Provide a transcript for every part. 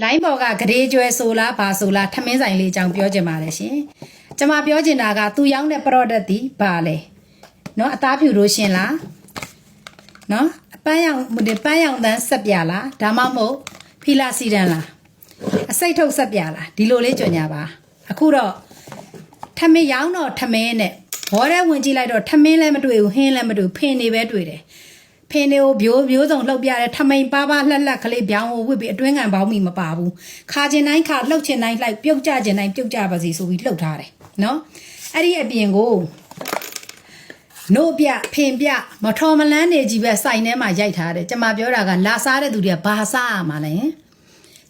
လိုင်းပေါ်ကဂရေကျွဲဆိုလားဘာဆိုလားထမင်းဆိုင်လေးအကြောင်းပြောချင်ပါတယ်ရှင်။ကျွန်မပြောချင်တာကသူရောင်းတဲ့ product ဒီဘာလဲ။နော်အသားဖြူလို့ရှင်လား။နော်အပန်းရောင်ဒီပန်းရောင်တန်းဆက်ပြလားဒါမှမဟုတ်ဖီလာစီတန်လား။အစိတ်ထုတ်ဆက်ပြလားဒီလိုလေးကြွညာပါ။အခုတော့ထမင်းရောင်းတော့ထမင်းနဲ့ဘော်ရဲဝင်ကြည့်လိုက်တော့ထမင်းလည်းမတွေ့ဘူးဟင်းလည်းမတွေ့ဘူးဖင်နေပဲတွေ့တယ်။ ဖင်းလေးကိုဘိုးဘိုးဆောင်လှုပ်ပြတယ်ထမိန်ပါပါလှက်လက်ကလေးပြောင်းကိုဝစ်ပြီးအတွင်းကန်ပေါင်းမိမပါဘူးခါကျင်တိုင်းခါလှုပ်ချင်တိုင်းလှိုက်ပြုတ်ကြကျင်တိုင်းပြုတ်ကြပါစီဆိုပြီးလှုပ်ထားတယ်နော်အဲ့ဒီအပြင်ကိုနို့ပြဖင်ပြမထော်မလန်းနေကြီးပဲစိုင်ထဲမှာရိုက်ထားတယ်ကျမပြောတာကလာစားတဲ့သူတွေကဘာစားရမှာလဲ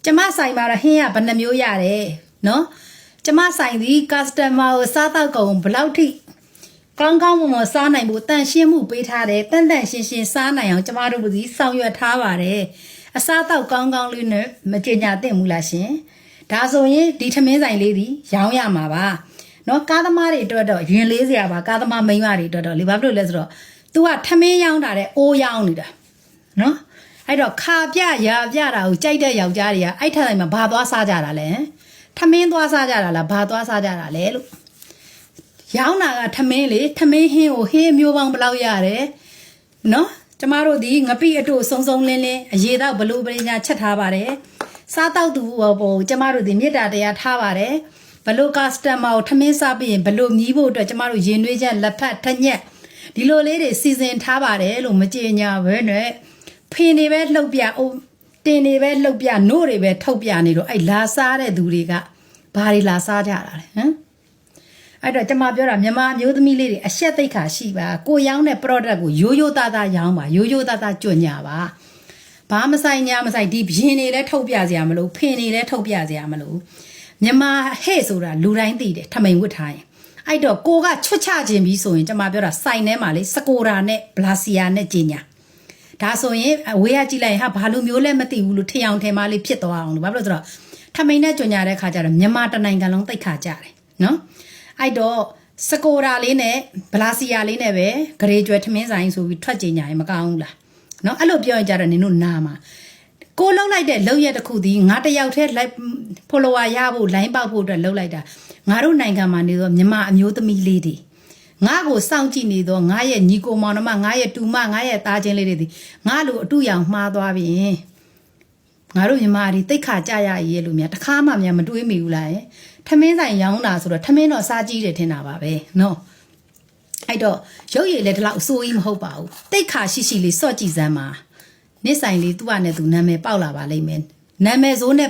ကျမဆိုင်မှာတော့ဟင်းရဘယ်နှမျိုးရတယ်နော်ကျမဆိုင်ဒီ customer ကိုစားတော့ကုန်ဘယ်လောက်ထိ ကောင်းကောင်းမွန်မွန်စားနိုင်ဖို့တန်ရှင်းမှုပေးထားတယ်တန်တန်ရှင်းရှင်းစားနိုင်အောင်ကျမတို့ဒီဆောင်ရွက်ထားပါတယ်အစားတော့ကောင်းကောင်းလေးနဲ့မကြင်ညာသင့်ဘူးလားရှင်ဒါဆိုရင်ဒီထမင်းဆိုင်လေးဒီရောင်းရမှာပါနော်ကားသမားတွေအတွက်တော့ရင်လေးစရာပါကားသမားမိန်းမတွေအတွက်တော့လေဘာဖြစ်လို့လဲဆိုတော့ तू ကထမင်းရောင်းတာတဲ့အိုးရောင်းနေတာနော်အဲ့တော့ခါပြရာပြတာကိုကြိုက်တဲ့ယောက်ျားတွေကအဲ့ထက်တိုင်းမှာဘာသွားစားကြတာလဲထမင်းသွားစားကြတာလားဘာသွားစားကြတာလဲလို့ ရောင်းတာကထမင်းလေထမင်းဟင်းကိုဟင်းမျိုးပေါင်းဘယ်လောက်ရတယ်နော်ကျမတို့ဒီငပိအတို့စုံစုံလင်းလင်းအရေးတော့ဘလို့ပရိညာချက်ထားပါတယ်စားတော့သူဘောပေါ်ကျမတို့ဒီမေတ္တာတရားထားပါတယ်ဘလို့ကစတမာကိုထမင်းစားပြီးရင်ဘလို့မြည်ဖို့အတွက်ကျမတို့ရင်နှွေးချက်လက်ဖက်ထညက်ဒီလိုလေးတွေစီစဉ်ထားပါတယ်လို့မကြေညာဘဲနဲ့ဖင်နေပဲလှုပ်ပြအိုးတင်နေပဲလှုပ်ပြနို့တွေပဲထုတ်ပြနေတော့အဲ့လာစားတဲ့သူတွေကဘာတွေလာစားကြတာလဲဟမ် အဲ့တော့ကျွန်မပြောတာမြန်မာအမျိုးသမီးလေးတွေအရှက်သိက္ခာရှိပါကိုရောင်းတဲ့ product ကိုရိုးရိုးသားသားရောင်းပါရိုးရိုးသားသားကြွညာပါဘာမဆိုင်ညာမဆိုင်ဒီဘရင်တွေလည်းထုတ်ပြစရာမလိုဖင်တွေလည်းထုတ်ပြစရာမလိုမြန်မာဟဲ့ဆိုတာလူတိုင်းသိတယ်ထမိန်ဝတ်ထားရင်အဲ့တော့ကိုကချွတ်ချခြင်းပြီးဆိုရင်ကျွန်မပြောတာစိုင်ထဲမှာလေစကိုရာနဲ့ဘလာစီယာနဲ့ကျင်ညာဒါဆိုရင်အဝေးကကြည့်လိုက်ရင်ဟာဘာလို့မျိုးလဲမသိဘူးလို့ထင်အောင်ထင်မှလေးဖြစ်သွားအောင်လို့ဘာဖြစ်လို့လဲဆိုတော့ထမိန်နဲ့ကြွညာတဲ့ခါကျတော့မြန်မာတနိုင်ငံလုံးသိက္ခာကြတယ်နော် အဲ့တော့စကိုရာလေးနဲ့ဗလာစီယာလေးနဲ့ပဲဂရေကျွဲထမင်းဆိုင်ဆိုပြီးထွက်ကြင်ညာရင်မကောင်းဘူးလားနော်အဲ့လိုပြောရင်ကြတော့နင်တို့နာမှာကိုလှုပ်လိုက်တဲ့လှုပ်ရက်တစ်ခုဒီငါတယောက်တည်း like follower ရဖို့ line ပေါက်ဖို့အတွက်လှုပ်လိုက်တာငါတို့နိုင်ငံမှာနေသောမြမအမျိုးသမီးလေးတွေငါကိုစောင့်ကြည့်နေသောငါရဲ့ညီကိုမောင်နှမငါရဲ့တူမငါရဲ့သားချင်းလေးတွေဒီငါလိုအတူရောင်မှားသွားပြီ ငါတို့မြန်မာတွေတိတ်ခါကြရရဲ့လို့များတခါမှများမတွေးမိဘူးလားယင်ထမင်းဆိုင်ရောင်းတာဆိုတော့ထမင်းတော့စားကြည့်တယ်ထင်တာပါပဲနော်အဲ့တော့ရုပ်ရည်လည်းဒီလောက်အစိုးကြီးမဟုတ်ပါဘူးတိတ်ခါရှိရှိလေးစော့ကြည့်စမ်းပါနစ်ဆိုင်လေးသူ့အနေနဲ့သူနာမည်ပေါက်လာပါလိမ့်မယ်နာမည်ဆိုးနဲ့